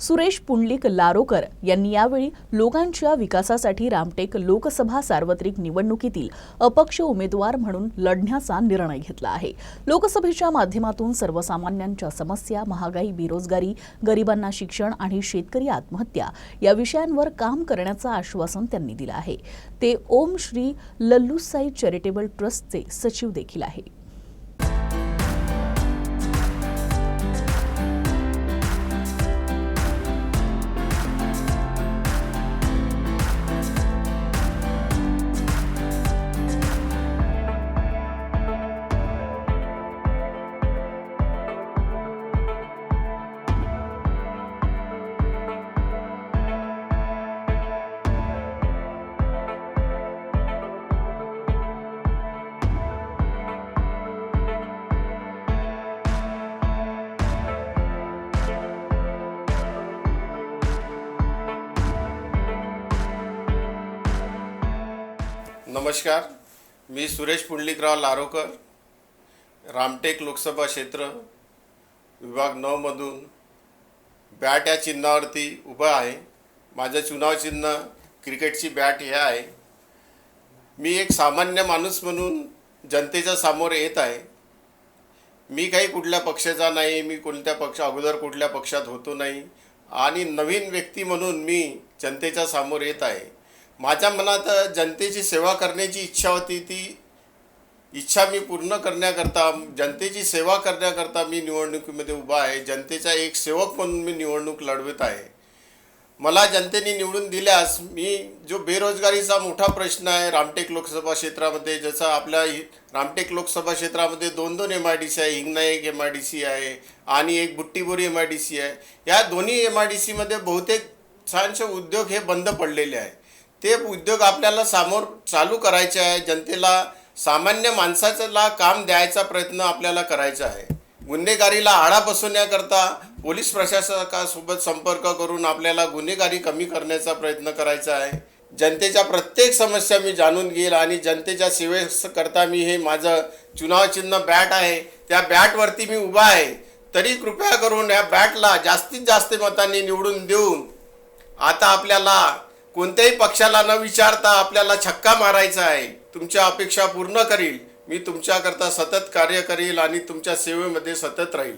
सुरेश पुंडलिक लारोकर यांनी यावेळी लोकांच्या विकासासाठी रामटेक लोकसभा सार्वत्रिक निवडणुकीतील अपक्ष उमेदवार म्हणून लढण्याचा निर्णय घेतला आहे. लोकसभेच्या माध्यमातून सर्वसामान्यांच्या समस्या महागाई बेरोजगारी गरिबांना शिक्षण आणि शेतकरी आत्महत्या या विषयांवर काम करण्याचं आश्वासन त्यांनी दिलं आहे. ते ओम श्री लल्लूसाई चॅरिटेबल ट्रस्टचे सचिव देखील आहे नमस्कार. मी सुरेश पुंडलिकराव लारोकर रामटेक लोकसभा क्षेत्र विभाग नऊमधून बॅट या चिन्हावरती उभं आहे. माझं चुनाव चिन्ह क्रिकेटची बॅट हे आहे. मी एक सामान्य माणूस म्हणून जनतेच्या समोर येत आहे. मी काही कुठल्या पक्षाचा नाही मी कोणत्या पक्ष अगोदर कुठल्या पक्षात होतो नाही. आणि नवीन व्यक्ती म्हणून मी जनतेच्या समोर येत आहे. माझ्या मनात जनतेची सेवा करण्याची इच्छा होती ती इच्छा मी पूर्ण करण्याकरता जनतेची सेवा करण्याकरता मी निवडणुकीमध्ये उभा आहे. जनतेचा एक सेवक म्हणून मी निवडणूक लढवत आहे. मला जनतेने निवडून दिल्यास मी जो बेरोजगारीचा मोठा प्रश्न आहे रामटेक लोकसभा क्षेत्रामध्ये जसं आपल्या रामटेक लोकसभा क्षेत्रामध्ये दोन दोन एम आय डी सी आहे हिंगणा एक एम आय डी सी आहे आणि एक Butibori M I D C आहे. या दोन्ही एम आय डी सीमध्ये बहुतेक छानसे उद्योग हे बंद पडलेले आहे ते उद्योग आपल्याला समोर चालू करायचे आहे. जनतेला सामान्य माणसाला काम द्यायचा प्रयत्न आपल्याला करायचा आहे. गुन्हेगारीला आळा बसवण्याकरता पोलीस प्रशासकासोबत संपर्क करून आपल्याला गुन्हेगारी कमी करण्याचा प्रयत्न करायचा आहे. जनतेच्या प्रत्येक समस्या मी जाणून घेईल आणि जनतेच्या सेवेकरता मी हे माझं चुनाव चिन्ह बॅट आहे. त्या बॅटवरती मी उभा आहे. तरी कृपया करून या बॅटला जास्तीत जास्त मतांनी निवडून देऊन आता आपल्याला कोणत्याही पक्षाला न विचारता आपल्याला छक्का मारायचा आहे तुमच्या अपेक्षा पूर्ण करील. मी तुमच्याकरता सतत कार्य करील आणि तुमच्या सेवेमध्ये सतत राहील.